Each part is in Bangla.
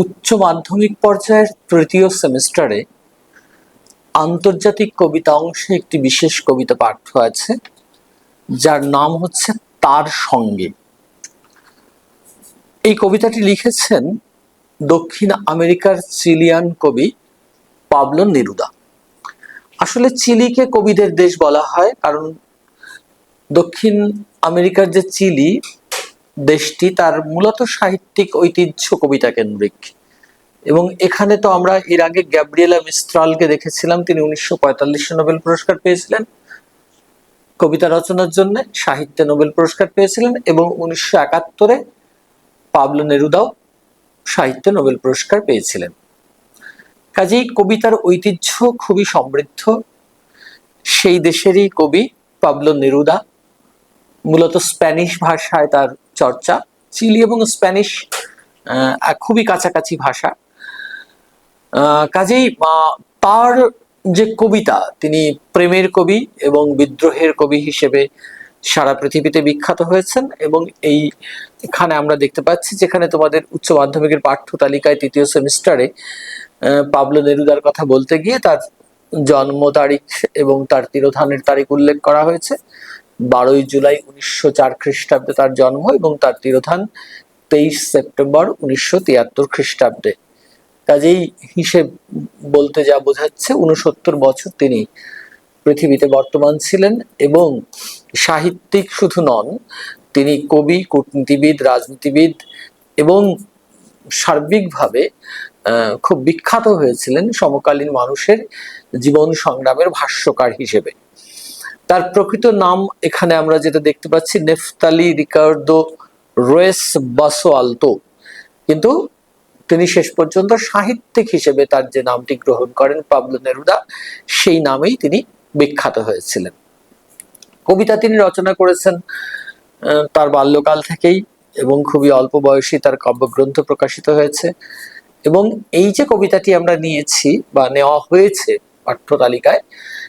উচ্চ মাধ্যমিক পর্যায়ের তৃতীয় সেমিস্টারে আন্তর্জাতিক কবিতা অংশে একটি বিশেষ কবিতা পাঠ্য আছে যার নাম হচ্ছে তার সঙ্গে। এই কবিতাটি লিখেছেন দক্ষিণ আমেরিকার চিলিয়ান কবি পাবলো নেরুদা। আসলে চিলিকে কবিদের দেশ বলা হয়, কারণ দক্ষিণ আমেরিকার যে চিলি দেশটি তার মূলত সাহিত্যিক, ঐতিহ্য কবিতা কেন্দ্রিক। এবং এখানে তো আমরা এর আগে গ্যাব্রিয়েলা মিস্ত্রালকে দেখেছিলাম, তিনি উনিশশো পঁয়তাল্লিশে নোবেল পুরস্কার পেয়েছিলেন কবিতা রচনার জন্য, সাহিত্যে নোবেল পুরস্কার পেয়েছিলেন এবং উনিশশো একাত্তরে পাবলো নেরুদাও সাহিত্যে নোবেল পুরস্কার পেয়েছিলেন। কাজেই কবিতার ঐতিহ্য খুবই সমৃদ্ধ। সেই দেশেরই কবি পাবলো নেরুদা, মূলত স্প্যানিশ ভাষায় তার চর্চা, চিলি এবং স্প্যানিশ খুবই কাছাকাছি ভাষা। কাজেই তার যে কবিতা, তিনি প্রেমের কবি এবং বিদ্রোহের কবি হিসেবে সারা পৃথিবীতে বিখ্যাত হয়েছেন এবং এই এখানে আমরা দেখতে পাচ্ছি যেখানে তোমাদের উচ্চ মাধ্যমিকের পাঠ্য তালিকায় তৃতীয় সেমিস্টারে পাবলো নেরুদার কথা বলতে গিয়ে তার জন্ম তারিখ এবং তার তিরোধানের তারিখ উল্লেখ করা হয়েছে। বারোই জুলাই উনিশশো চার খ্রিস্টাব্দে তার জন্ম এবং তার তিরোধান তেইশ সেপ্টেম্বর উনিশশো তিয়াত্তর খ্রিস্টাব্দে। কাজেই হিসেব বলতে যা বোঝাচ্ছে উনসত্তর বছর তিনি পৃথিবীতে বর্তমান ছিলেন এবং সাহিত্যিক শুধু নন, তিনি কবি, কূটনীতিবিদ, রাজনীতিবিদ এবং সার্বিকভাবে খুব বিখ্যাত হয়েছিলেন সমকালীন মানুষের জীবন সংগ্রামের ভাষ্যকার হিসেবে। তার প্রকৃত নাম এখানে আমরা যেটা দেখতে পাচ্ছি, নেফতালি রিকার্দো রোয়েস বাসো আলতো। কিন্তু তিনি শেষ পর্যন্ত সাহিত্যিক হিসেবে তার যে নামটি গ্রহণ করেন, পাবলো নেরুদা, সেই নামেই তিনি বিখ্যাত হয়েছিলেন। কবিতা তিনি রচনা করেছেন তার বাল্যকাল থেকেই এবং খুবই অল্প বয়সী তার কাব্যগ্রন্থ প্রকাশিত হয়েছে। এবং এই যে কবিতাটি আমরা নিয়েছি বা নেওয়া হয়েছে পাঠ্য তালিকায়।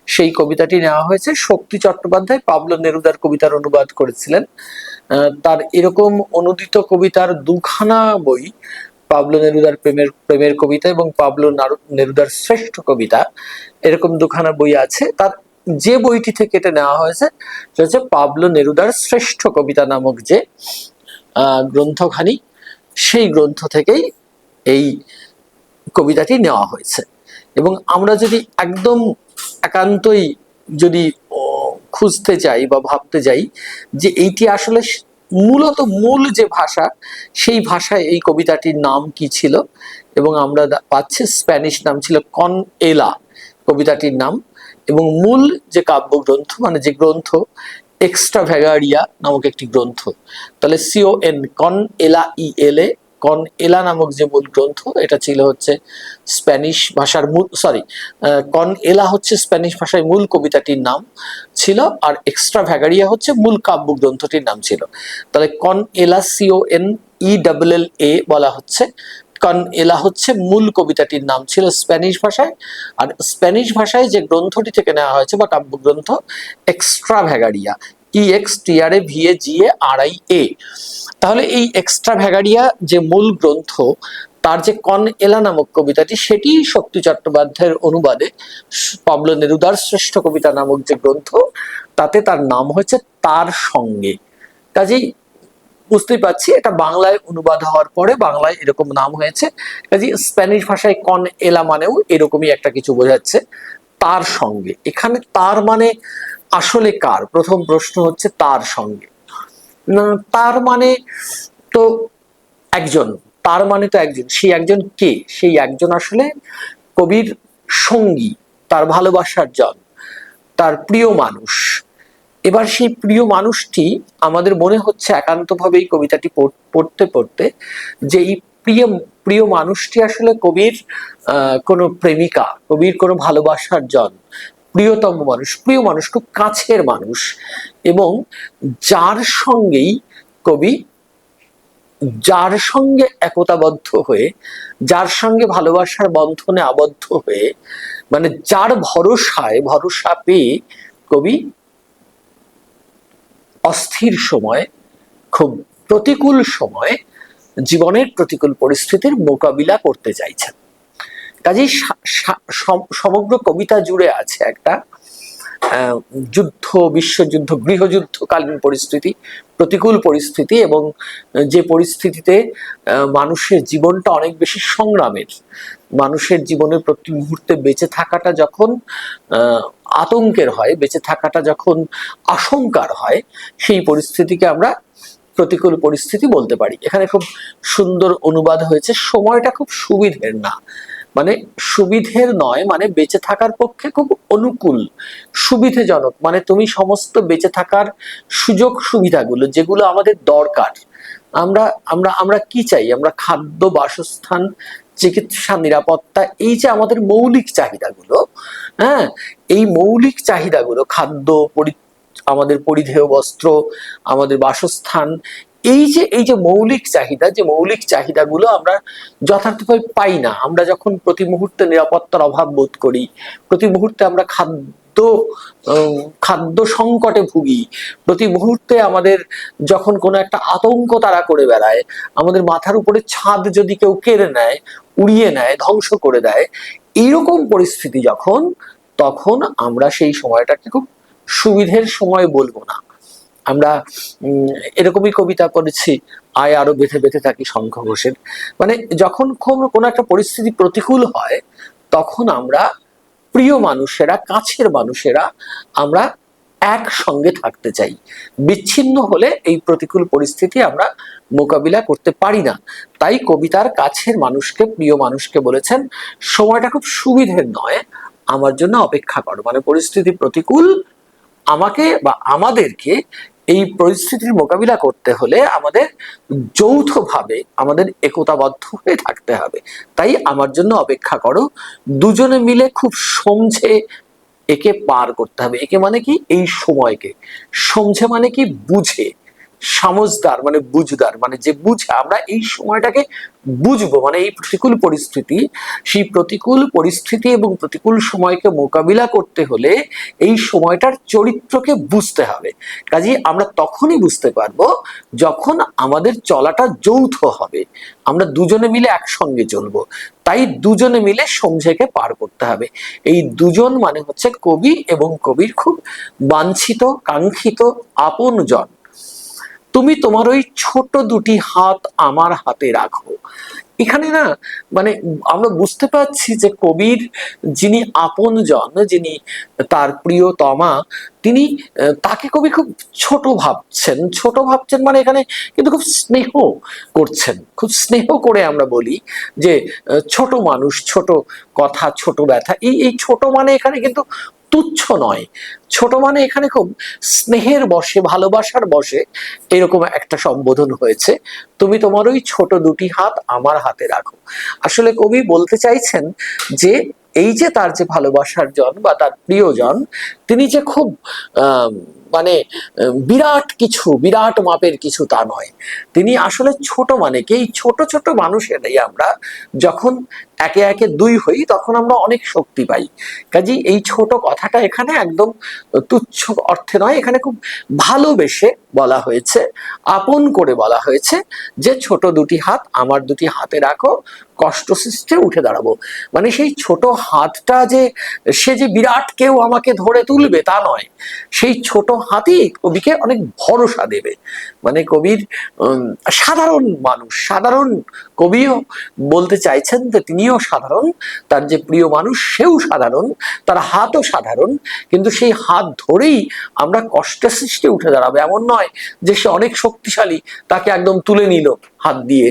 সেই কবিতাটি নেওয়া হয়েছে। শক্তি চট্টোপাধ্যায় পাবলো নেরুদার কবিতার অনুবাদ করেছিলেন। তার এরকম অনুদিত কবিতার দুখানা বই পাবলো নেরুদার প্রেমের প্রেমের কবিতা এবং পাবলো নারু- নেরুদার শ্রেষ্ঠ কবিতা। এরকম দুখানা বই আছে। তার যে বইটি থেকে এটা নেওয়া হয়েছে, সেটা হচ্ছে পাবলো নেরুদার শ্রেষ্ঠ কবিতা নামক যে গ্রন্থখানি, সেই গ্রন্থ থেকেই এই কবিতাটি নেওয়া হয়েছে। এবং আমরা যদি একদম একান্তই যদি খুঁজতে যাই বা ভাবতে যাই যে এইটি আসলে মূলত মূল যে ভাষা, সেই ভাষায় এই কবিতাটির নাম কি ছিল? এবং আমরা পাচ্ছি স্প্যানিশ নাম ছিল কন এলা, কবিতাটির নাম। এবং মূল যে কাব্যগ্রন্থ মানে যে গ্রন্থ এক্সট্রা ভ্যাগারিয়া নামক একটি গ্রন্থ। তাহলে সিও এন, কন এলা ই এল এ কন এলা নামক যে মূল গ্রন্থ, এটা ছিল হচ্ছে স্প্যানিশ ভাষার মূল সরি কন এলা হচ্ছে স্প্যানিশ ভাষায় মূল কবিতাটির নাম ছিল আর এক্সট্রা ভ্যাগারিয়া হচ্ছে মূল কাব্যগ্রন্থটির নাম ছিল। তাহলে কন এলা C O N E double L A বলা হচ্ছে। কন এলা হচ্ছে মূল কবিতাটির নাম ছিল স্প্যানিশ ভাষায় আর স্প্যানিশ ভাষায় যে গ্রন্থটি থেকে নেওয়া হয়েছে বা কাব্যগ্রন্থ Extravagaria E X T V A G A R I A তাহলে এই এক্সট্রা ভ্যাগারিয়া যে মূল গ্রন্থ, তার যে কন এলা নামক কবিতাটি, সেটি শক্তি চট্টোপাধ্যায়ের অনুবাদে পাবলো নেরুদার শ্রেষ্ঠ কবিতা নামক যে গ্রন্থ, তাতে তার নাম হয়েছে তার সঙ্গে। কাজেই বুঝতেই পারছি, এটা বাংলায় অনুবাদ হওয়ার পরে বাংলায় এরকম নাম হয়েছে। কাজেই স্প্যানিশ ভাষায় কন এলা মানেও এরকমই একটা কিছু বোঝাচ্ছে, তার সঙ্গে। এখানে তার মানে আসলে কার? প্রথম প্রশ্ন হচ্ছে তার সঙ্গে। তার মানে তো একজন, তার মানে তো একজন। সেই একজন কে? সেই একজন আসলে কবির সঙ্গী, তার ভালোবাসার জন, তার প্রিয় মানুষ। এবার সেই প্রিয় মানুষটি, আমাদের মনে হচ্ছে একান্তভাবেই কবিতাটি পড়- পড়তে পড়তে যে এই প্রিয় প্রিয় মানুষটি আসলে কবির কোনো প্রেমিকা, কবির কোনো ভালোবাসার জন প্রিয়তম মানুষ, প্রিয় মানুষ, খুব কাছের মানুষ। এবং যার সঙ্গেই কবি, যার সঙ্গে একতাবদ্ধ হয়ে, যার সঙ্গে ভালোবাসার বন্ধনে আবদ্ধ হয়ে মানে যার ভরসায়, ভরসা পেয়ে কবি অস্থির সময়, খুব প্রতিকূল সময়, জীবনের প্রতিকূল পরিস্থিতির মোকাবিলা করতে চাইছেন। কাজেই সমগ্র কবিতা জুড়ে আছে একটা যুদ্ধ, বিশ্বযুদ্ধ গৃহযুদ্ধকালীন পরিস্থিতি, প্রতিকূল পরিস্থিতি এবং যে পরিস্থিতিতে মানুষের জীবনটা অনেক বেশি সংগ্রামের। মানুষের জীবনের প্রতি মুহূর্তে বেঁচে থাকাটা যখন আতঙ্কের হয়, বেঁচে থাকাটা যখন আশঙ্কার হয়, সেই পরিস্থিতিকে আমরা প্রতিকূল পরিস্থিতি বলতে পারি। এখানে খুব সুন্দর অনুবাদ হয়েছে, সময়টা খুব সুবিধের না। মানে সুবিধের নয় মানে বেঁচে থাকার পক্ষে খুব অনুকূল। সুবিধেজনক মানে তুমি সমস্ত বেঁচে থাকার সুযোগ সুবিধাগুলো, যেগুলো আমাদের দরকার। আমরা আমরা আমরা কি চাই? আমরা খাদ্য, বাসস্থান, চিকিৎসা, নিরাপত্তা, এই যে আমাদের মৌলিক চাহিদাগুলো হ্যাঁ? এই মৌলিক চাহিদাগুলো, খাদ্য, পরি, আমাদের পরিধেয় বস্ত্র, আমাদের বাসস্থান এই যে এই যে মৌলিক চাহিদা, যে মৌলিক চাহিদাগুলো আমরা যথার্থভাবে পাই না, আমরা যখন প্রতি মুহূর্তে নিরাপত্তার অভাব বোধ করি, প্রতি মুহূর্তে আমরা খাদ্য খাদ্য সংকটে ভুগি, প্রতি মুহূর্তে আমাদের যখন কোনো একটা আতঙ্ক তারা করে বেড়ায়, আমাদের মাথার উপরে ছাদ যদি কেউ কেড়ে নেয়, উড়িয়ে নেয়, ধ্বংস করে দেয় এইরকম পরিস্থিতি যখন, তখন আমরা সেই সময়টাকে খুব সুবিধের সময় বলব না। আমরা এরকমই কবিতা পড়েছি, আয় আরও বেঁধে বেঁধে থাকি শঙ্খ ঘোষের। মানে যখন কোনো একটা পরিস্থিতি প্রতিকূল হয়, তখন আমরা প্রিয় মানুষেরা, কাছের মানুষেরা আমরা একসঙ্গে থাকতে চাই। বিচ্ছিন্ন হলে এই প্রতিকূল পরিস্থিতি আমরা মোকাবিলা করতে পারি না। তাই কবিতার কাছের মানুষকে, প্রিয় মানুষকে বলেছেন, সময়টা খুব সুবিধের নয়, আমার জন্য অপেক্ষা করো। মানে পরিস্থিতি প্রতিকূল আমাকে বা আমাদেরকে এই পরিস্থিতির মোকাবিলা করতে হলে আমাদের যৌথভাবে আমাদের একতাবদ্ধ হয়ে থাকতে হবে। তাই আমার জন্য অপেক্ষা করো, দুজনে মিলে খুব সমঝে একে পার করতে হবে। একে মানে কি? এই সময়কে। সমঝে মানে কি? বুঝে। সমজদার মানে বুঝদার মানে যে বুঝে আমরা এই সময়টাকে বুঝব মানে এই প্রতিকূল পরিস্থিতি, সেই প্রতিকূল পরিস্থিতি এবং প্রতিকূল সময়কে মোকাবিলা করতে হলে এই সময়টার চরিত্রকে বুঝতে হবে। কাজেই আমরা তখনই বুঝতে পারব যখন আমাদের চলাটা যৌথ হবে। আমরা দুজনে মিলে একসঙ্গে চলবো। তাই দুজনে মিলে সমঝেকে পার করতে হবে। এই দুজন মানে হচ্ছে কবি এবং কবির খুব বাঞ্ছিত, কাঙ্ক্ষিত আপনজন। তুমি তোমার ওই ছোট দুটি হাত আমার হাতে রাখো। এখানে না মানে আমরা বুঝতে পারছি যে কবির যিনি আপনজন, যিনি তার প্রিয়তমা, তিনি তাকে কবি খুব ছোট ভাবছেন। ছোট ভাবছেন মানে এখানে কিন্তু খুব স্নেহ করছেন। খুব স্নেহ করে আমরা বলি যে ছোট মানুষ, ছোট কথা, ছোট ব্যথা, এই এই ছোট মানে এখানে কিন্তু তুচ্ছ নয়। ছোট মানে এখানে খুব স্নেহের বসে, ভালোবাসার বসে এরকম একটা সম্বোধন হয়েছে। তুমি তোমার ওই ছোট দুটি হাত আমার হাতে রাখো। আসলে কবি বলতে চাইছেন যে, এই যে তার যে ভালোবাসার জন বা তার প্রিয়জন তিনি যে খুব মানে বিরাট কিছু, বিরাট মাপের কিছু তা নয়। তিনি আসলে ছোট মানে কি, এই ছোট ছোট মানুষেরাই আমরা যখন একে একে দুই হই, তখন আমরা অনেক শক্তি পাই। কাজেই এই ছোট কথাটা এখানে একদম তুচ্ছ অর্থে নয়, এখানে খুব ভালোবেসে বলা হয়েছে, আপন করে বলা হয়েছে যে ছোট দুটি হাত আমার দুটি হাতে রাখো, কষ্ট সৃষ্টে উঠে দাঁড়াবো। মানে সেই ছোট হাতটা যে, সে যে বিরাট কেউ আমাকে ধরে তুলবে তা নয়। সেই ছোট হাতই কবিকে অনেক ভরসা দেবে। মানে কবির সাধারণ মানুষ, সাধারণ কবিও বলতে চাইছেন যে তিনিও সাধারণ, তার যে প্রিয় মানুষ সেও সাধারণ, তার হাতও সাধারণ, কিন্তু সেই হাত ধরেই আমরা কষ্টের সৃষ্টি উঠে দাঁড়াবো। এমন নয় যে সে অনেক শক্তিশালী, তাকে একদম তুলে নিল হাত দিয়ে।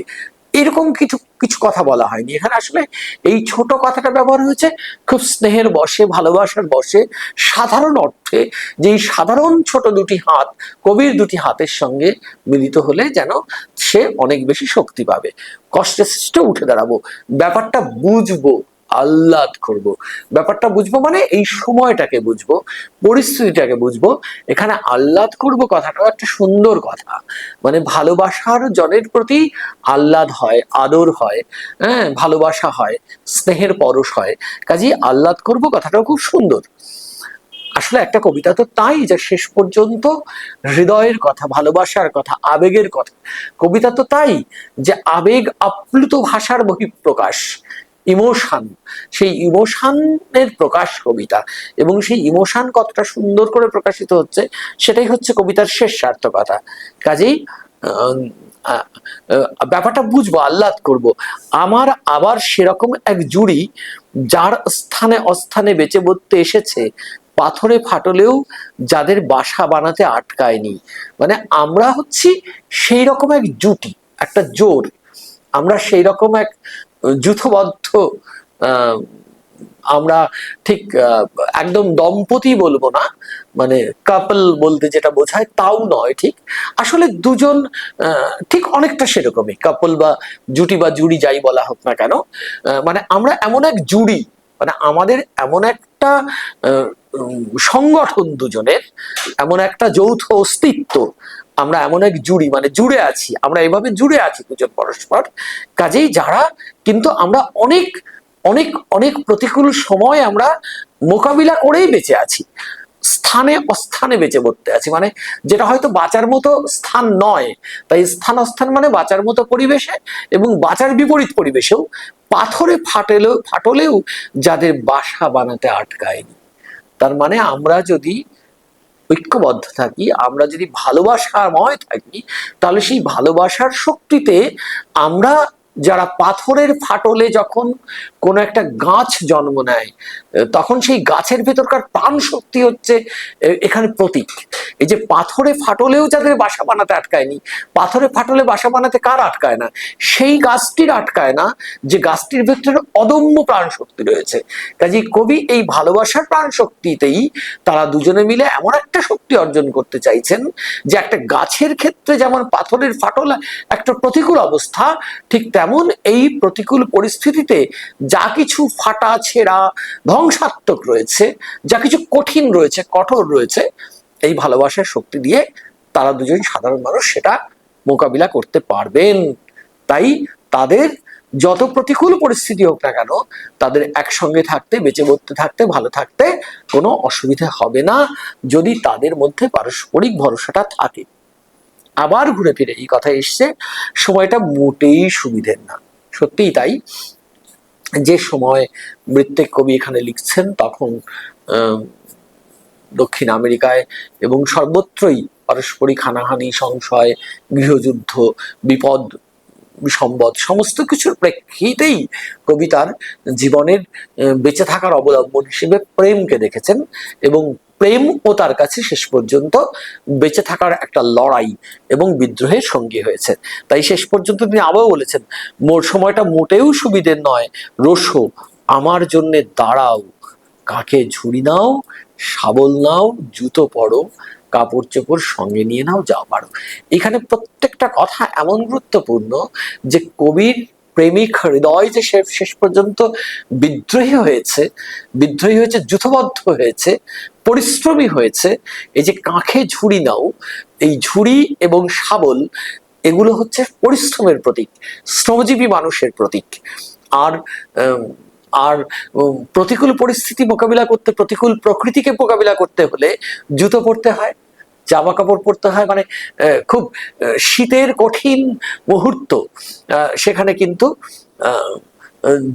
এরকম কিছু কিছু কথা বলা হয়নি। এখানে আসলে এই ছোট কথাটা ব্যবহার হয়েছে খুব স্নেহের বসে, ভালোবাসার বসে, সাধারণ অর্থে যে সাধারণ ছোট দুটি হাত, কবির দুটি হাতের সঙ্গে মিলিত হলে যেন সে অনেক বেশি শক্তি পাবে। কষ্টে সৃষ্টে উঠে দাঁড়াবো। ব্যাপারটা বুঝব। আহ্লাদ করব। ব্যাপারটা বুঝব মানে এই সময়টাকে বুঝব, পরিস্থিতিটাকে বুঝব। এখানে আহ্লাদ করব কথাটাও একটা সুন্দর কথা। মানে ভালোবাসার জনের প্রতি আহ্লাদ হয়, আদর হয় হ্যাঁ ভালোবাসা হয়, স্নেহের পরশ হয়। কাজেই আহ্লাদ করব কথাটাও খুব সুন্দর। আসলে একটা কবিতা তো তাই যে শেষ পর্যন্ত হৃদয়ের কথা, ভালোবাসার কথা, আবেগের কথা। কবিতা তো তাই যে আবেগ আপ্লুত ভাষার বহিঃপ্রকাশ। ইমোশন, সেই ইমোশানের প্রকাশ কবিতা। এবং সেই ইমোশান কতটা সুন্দর করে প্রকাশিত হচ্ছে, সেটাই হচ্ছে কবিতার শেষ সার্থকতা। কাজেই ব্যাপারটা বুঝব, আহ্লাদ করব। আমার আবার সেরকম এক জুড়ি, যার স্থানে অস্থানে বেঁচে বলতে এসেছে, পাথরে ফাটলেও যাদের বাসা বানাতে আটকায়নি। মানে আমরা হচ্ছি সেই রকম এক জুটি, একটা জোর। আমরা সেই রকম এক যুথবদ্ধ আমরা ঠিক একদম দম্পতি বলব না মানে কাপল বলতে যেটা বোঝায় তাও নয় ঠিক। আসলে দুজন ঠিক অনেকটা সেরকমই কাপল বা জুটি বা জুড়ি যাই বলা হোক না কেন মানে আমরা এমন এক জুড়ি মানে আমাদের এমন একটা সংগঠন দুজনের, এমন একটা যৌথ অস্তিত্ব আমরা এমন এক জুড়ি মানে জুড়ে আছি, আমরা এভাবে জুড়ে আছি দুজন পরস্পর। কাজেই যারা, কিন্তু আমরা অনেক অনেক অনেক প্রতিকূল সময় আমরা মোকাবিলা করেই বেঁচে আছি। স্থানে অস্থানে বেঁচে পড়তে আছি মানে যেটা হয়তো বাঁচার মতো স্থান নয়, তাই স্থান অস্থান মানে বাঁচার মতো পরিবেশে এবং বাঁচার বিপরীত পরিবেশেও পাথরে ফাটেলেও, ফাটলেও যাদের বাসা বানাতে আটকায়নি। তার মানে আমরা যদি ঐক্যবদ্ধ থাকি আমরা যদি ভালোবাসাময় থাকি তাহলে সেই ভালোবাসার শক্তিতে আমরা যারা পাথরের ফাটলে যখন কোনো একটা গাছ জন্ম নেয় তখন সেই গাছের ভেতরকার প্রাণ শক্তি হচ্ছে এখানে প্রতীক। এই যে পাথরে ফাটলেও যাদের বাসা বানাতে আটকায়নি, পাথরে ফাটলে বাসা বানাতে কার আটকায় না? সেই গাছটির আটকায় না, যে গাছটির ভেতরে অদম্য প্রাণ শক্তি রয়েছে। কাজে কবি এই ভালোবাসার প্রাণ শক্তিতেই তারা দুজনে মিলে এমন একটা শক্তি অর্জন করতে চাইছেন, যে একটা গাছের ক্ষেত্রে যেমন পাথরের ফাটল, একটা প্রতিকূল অবস্থা, ঠিক তেমন এই প্রতিকূল পরিস্থিতিতে যা কিছু ফাটা ছেঁড়া ধ্বংসাত্মক রয়েছে, যা কিছু কঠিন রয়েছে, কঠোর রয়েছে, এই ভালোবাসার শক্তি দিয়ে তারা দুজন সাধারণ মানুষ সেটা মোকাবিলা করতে পারবেন। তাই তাদের যত প্রতিকূল পরিস্থিতি হোক না কেন, তাদের একসঙ্গে থাকতে, বেঁচে বলতে থাকতে, ভালো থাকতে কোনো অসুবিধা হবে না। যদি তাদের মধ্যে পারস্পরিক ভরসাটা থাকে আবার ঘুরে ফিরে। এই কথা এসছে, সময়টা মোটেই সুবিধের না। সত্যিই তাই। যে সময় মৃত্যেক কবি এখানে লিখছেন, তখন দক্ষিণ আমেরিকায় এবং সর্বত্রই পারস্পরিক হানাহানি, সংশয়, গৃহযুদ্ধ, বিপদ সম্বদ সমস্ত কিছুর প্রেক্ষিতেই কবিতার জীবনের বেঁচে থাকার অবলম্বন হিসেবে প্রেমকে দেখেছেন এবং প্রেম ও তার কাছে শেষ পর্যন্ত বেঁচে থাকার একটা লড়াই এবং বিদ্রোহের সঙ্গী হয়েছে। তাই শেষ পর্যন্ত তিনি আবারও বলেছেন, মোর সময়টা মোটেও সুবিধের নয়। রসো আমার জন্যে দাঁড়াও। কাকে ঝুড়ি নাও, শাবল নাও, জুতো পরো, কাপড় চোপড় সঙ্গে নিয়ে নাও যাও পারো। এখানে প্রত্যেকটা কথা এমন গুরুত্বপূর্ণ যে কবির প্রেমিক হৃদয় যে শেষ পর্যন্ত বিদ্রোহী হয়েছে বিদ্রোহী হয়েছে, যুথবদ্ধ হয়েছে, পরিশ্রমী হয়েছে, এই যে কাঁখে ঝুড়ি নাও, এই ঝুড়ি এবং শাবল, এগুলো হচ্ছে পরিশ্রমের প্রতীক, শ্রমজীবী মানুষের প্রতীক। আর আর প্রতিকূল পরিস্থিতি মোকাবিলা করতে, প্রতিকূল প্রকৃতিকে মোকাবিলা করতে হলে জুতো পরতে হয় জামা কাপড় পরতে হয় মানে খুব শীতের কঠিন মুহূর্ত সেখানে কিন্তু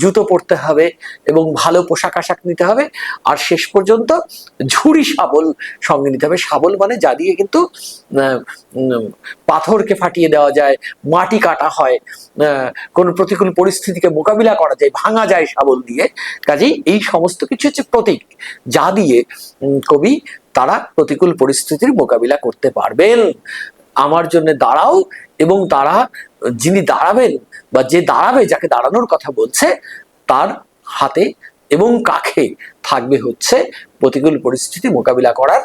জুতো পরতে হবে এবং ভালো পোশাক আশাক নিতে হবে। আর শেষ পর্যন্ত ঝুড়ি শাবল সঙ্গে নিতে হবে। শাবল মানে যা দিয়ে কিন্তু পাথরকে ফাটিয়ে দেওয়া যায়, মাটি কাটা হয় কোনো প্রতিকূল পরিস্থিতিকে মোকাবিলা করা যায়, ভাঙা যায় শাবল দিয়ে। কাজেই এই সমস্ত কিছু হচ্ছে প্রতীক, যা দিয়ে কবি তারা প্রতিকূল পরিস্থিতির মোকাবিলা করতে পারবেন। আমার জন্য দাঁড়াও এবং তারা, যিনি দাঁড়াবেন বা যে দাঁড়াবে, যাকে দাঁড়ানোর কথা বলছে, তার হাতে এবং কাখে থাকবে হচ্ছে প্রতিকূল পরিস্থিতি মোকাবিলা করার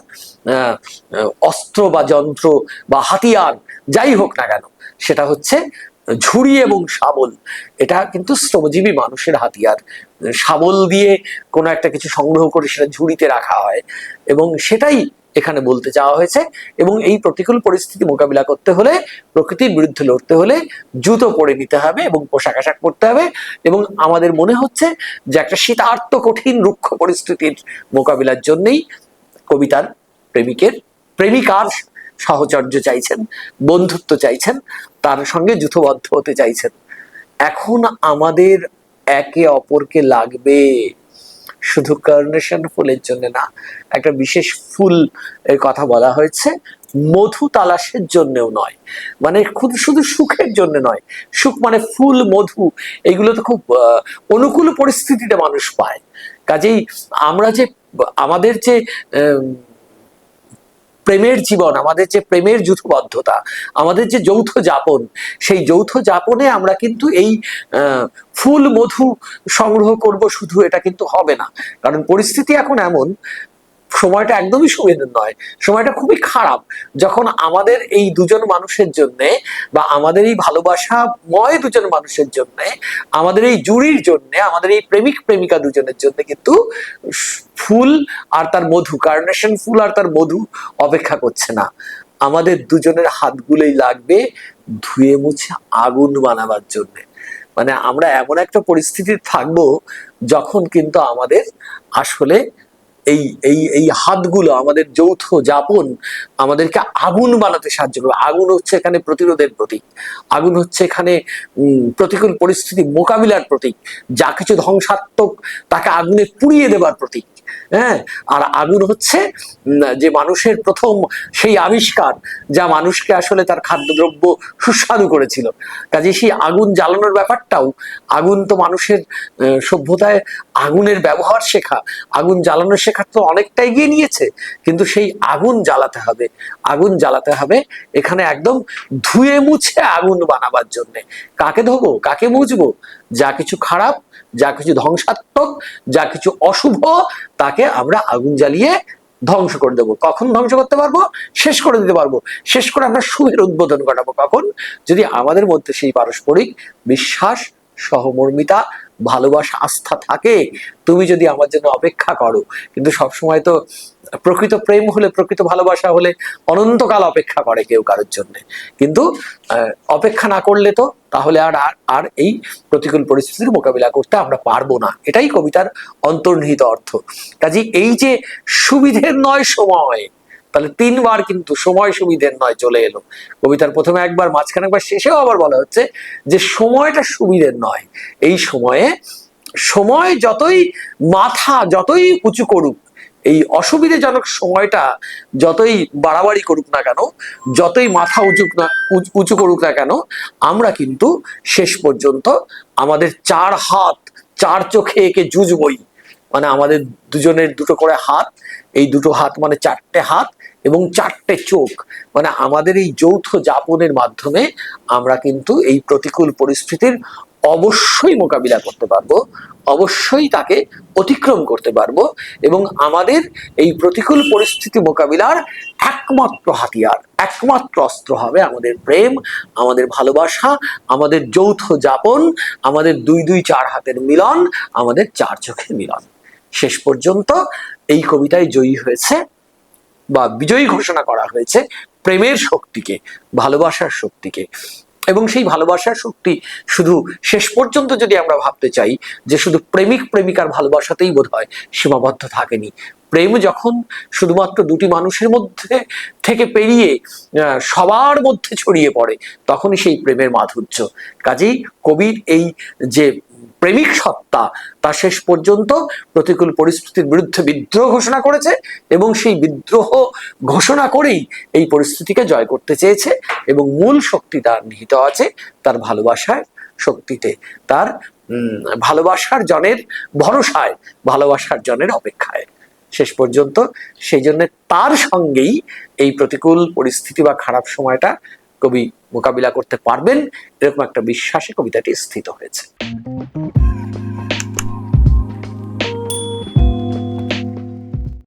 অস্ত্র বা যন্ত্র বা হাতিয়ার, যাই হোক না কেন, সেটা হচ্ছে ঝুড়ি এবং শাবল, এটা কিন্তু শ্রমজীবী মানুষের হাতিয়ার। শাবল দিয়ে কোনো একটা কিছু সংগ্রহ করে সেটা ঝুড়িতে রাখা হয় এবং সেটাই এখানে বলতে চাওয়া হয়েছে এবং এই প্রতিকূল পরিস্থিতি মোকাবিলা করতে হলে, প্রকৃতির বিরুদ্ধে লড়তে হলে জুতো পরে নিতে হবে এবং পোশাক আশাক পরতে হবে এবং আমাদের মনে হচ্ছে যে একটা শীতার্ত কঠিন রুক্ষ পরিস্থিতির মোকাবিলার জন্যেই কবিতার প্রেমিকের, প্রেমিকার সাহচর্য চাইছেন, বন্ধুত্ব চাইছেন, তার সঙ্গে যুথবদ্ধ হতে চাইছেন। এখন আমাদের একে অপরকে লাগবে শুধু কার্নেশন ফুলের জন্য না, একটা বিশেষ ফুল এর কথা বলা হয়েছে, মধু তালাশের জন্যও নয়। মানে খুব শুধু সুখের জন্য নয়, সুখ মানে ফুল, মধু, এগুলো তো খুব অনুকূল পরিস্থিতিতে মানুষ পায়। কাজেই আমরা যে, আমাদের যে প্রেমের জীবন, আমাদের যে প্রেমের যুথবদ্ধতা আমাদের যে যৌথ যাপন, সেই যৌথ যাপনে আমরা কিন্তু এই ফুল মধু সংগ্রহ করব শুধু এটা কিন্তু হবে না। কারণ পরিস্থিতি এখন এমন সময়টা একদমই সুবিধার নয়। সময়টা খুবই খারাপ। যখন আমাদের এই দুজন মানুষের জন্য বা আমাদের এই ভালোবাসাময় দুজন মানুষের জন্য, আমাদের এই জুড়ির জন্য, আমাদের এই প্রেমিক, প্রেমিকা দুজনের জন্য কিন্তু ফুল আর তার মধু, কার্নেশন ফুল আর তার মধু অপেক্ষা করছে না। আমাদের দুজনের হাতগুলোই লাগবে ধুয়ে মুছে আগুন বানাবার জন্য। মানে আমরা এমন একটা পরিস্থিতি থাকব যখন কিন্তু আমাদের আসলে এই এই এই হাতগুলো, আমাদের যৌথ যাপন আমাদেরকে আগুন বানাতে সাহায্য করবে। আগুন হচ্ছে এখানে প্রতিরোধের প্রতীক। আগুন হচ্ছে এখানে প্রতিকূল পরিস্থিতি মোকাবিলার প্রতীক। যা কিছু ধ্বংসাত্মক তাকে আগুনে পুড়িয়ে দেবার প্রতীক। হ্যাঁ? আর আগুন হচ্ছে যে মানুষের প্রথম সেই আবিষ্কার, যা মানুষকে আসলে তার খাদ্যদ্রব্য সুস্বাদু করেছিল। কাজে সেই আগুন জ্বালানোর ব্যাপারটাও, আগুন তো মানুষের সভ্যতায় আগুনের ব্যবহার শেখা, আগুন জ্বালানো শেখা তো অনেকটা এগিয়ে নিয়েছে, কিন্তু সেই আগুন জ্বালাতে হবে। আগুন জ্বালাতে হবে, এখানে একদম ধুয়ে মুছে আগুন বানাবার জন্য। কাকে ধোবো? কাকে মুছবো? যা কিছু খারাপ, যা কিছু ধ্বংসাত্মক, যা কিছু অশুভ, তাকে আমরা আগুন জ্বালিয়ে ধ্বংস করে দেবো। কখন ধ্বংস করতে পারব? শেষ করে দিতে পারব। শেষ করে আমরা শুভের উদ্বোধন ঘটাবো কখন? যদি আমাদের মধ্যে সেই পারস্পরিক বিশ্বাস সহমর্মিতা, ভালোবাসা, আস্থা থাকে, তুমি যদি আমার জন্য অপেক্ষা করো। কিন্তু সবসময় তো প্রকৃত প্রেম হলে, প্রকৃত ভালোবাসা হলে অনন্তকাল অপেক্ষা করে কেউ কারোর জন্য। কিন্তু অপেক্ষা না করলে তো তাহলে আর- আর এই প্রতিকূল পরিস্থিতির মোকাবিলা করতে আমরা পারব না। এটাই কবিতার অন্তর্নিহিত অর্থ। কাজে এই যে সুবিধের নয় সময় তাহলে তিনবার কিন্তু সময় সুবিধের নয় চলে এলো। কবিতার প্রথমে একবার, মাঝখানে একবার, শেষেও আবার বলা হচ্ছে যে সময়টা সুবিধের নয়। এই সময়ে সময় যতই মাথা যতই উঁচু করুক, এই অসুবিধাজনক সময়টা যতই বাড়াবাড়ি করুক না কেন, যতই মাথা উঁচু না, উঁচু- করুক না কেন, আমরা কিন্তু শেষ পর্যন্ত আমাদের চার হাত, চার চোখে একে জুজবই মানে আমাদের দুজনের দুটো করে হাত এই দুটো হাত মানে চারটে হাত এবং চারটে চোখ। মানে আমাদের এই যৌথ যাপনের মাধ্যমে আমরা কিন্তু এই প্রতিকূল পরিস্থিতির অবশ্যই মোকাবিলা করতে পারব, অবশ্যই তাকে অতিক্রম করতে পারব এবং আমাদের এই প্রতিকূল পরিস্থিতি মোকাবিলার একমাত্র হাতিয়ার, একমাত্র অস্ত্র হবে আমাদের প্রেম, আমাদের ভালোবাসা, আমাদের যৌথ যাপন, আমাদের দুই দুই চার হাতের মিলন, আমাদের চার চোখের মিলন। শেষ পর্যন্ত এই কবিতায় জয়ী হয়েছে বা বিজয়ী ঘোষণা করা হয়েছে প্রেমের শক্তিকে, ভালোবাসার শক্তিকে। এবং সেই ভালোবাসার শক্তি শুধু শেষ পর্যন্ত যদি আমরা ভাবতে চাই যে শুধু প্রেমিক প্রেমিকার ভালোবাসাতেই বোধ হয় সীমাবদ্ধ থাকেনি। প্রেম যখন শুধুমাত্র দুটি মানুষের মধ্যে থেকে পেরিয়ে সবার মধ্যে ছড়িয়ে পড়ে, তখনই সেই প্রেমের মাধুর্য। কাজেই কবির এই যে প্রেমিক সত্তা তা শেষ পর্যন্ত প্রতিকূল পরিস্থিতির বিরুদ্ধে বিদ্রোহ ঘোষণা করেছে এবং সেই বিদ্রোহ ঘোষণা করেই এই পরিস্থিতিকে জয় করতে চেয়েছে এবং মূল শক্তি তার নিহিত আছে, তার ভালোবাসার শক্তিতে, তার ভালোবাসার জনের ভরসায়, ভালোবাসার জনের অপেক্ষায়। শেষ পর্যন্ত সেই জন্য তার সঙ্গেই এই প্রতিকূল পরিস্থিতি বা খারাপ সময়টা কবি মোকাবিলা করতে পারবেন এরকম একটা বিশ্বাসে কবিতাটি স্থিত হয়েছে।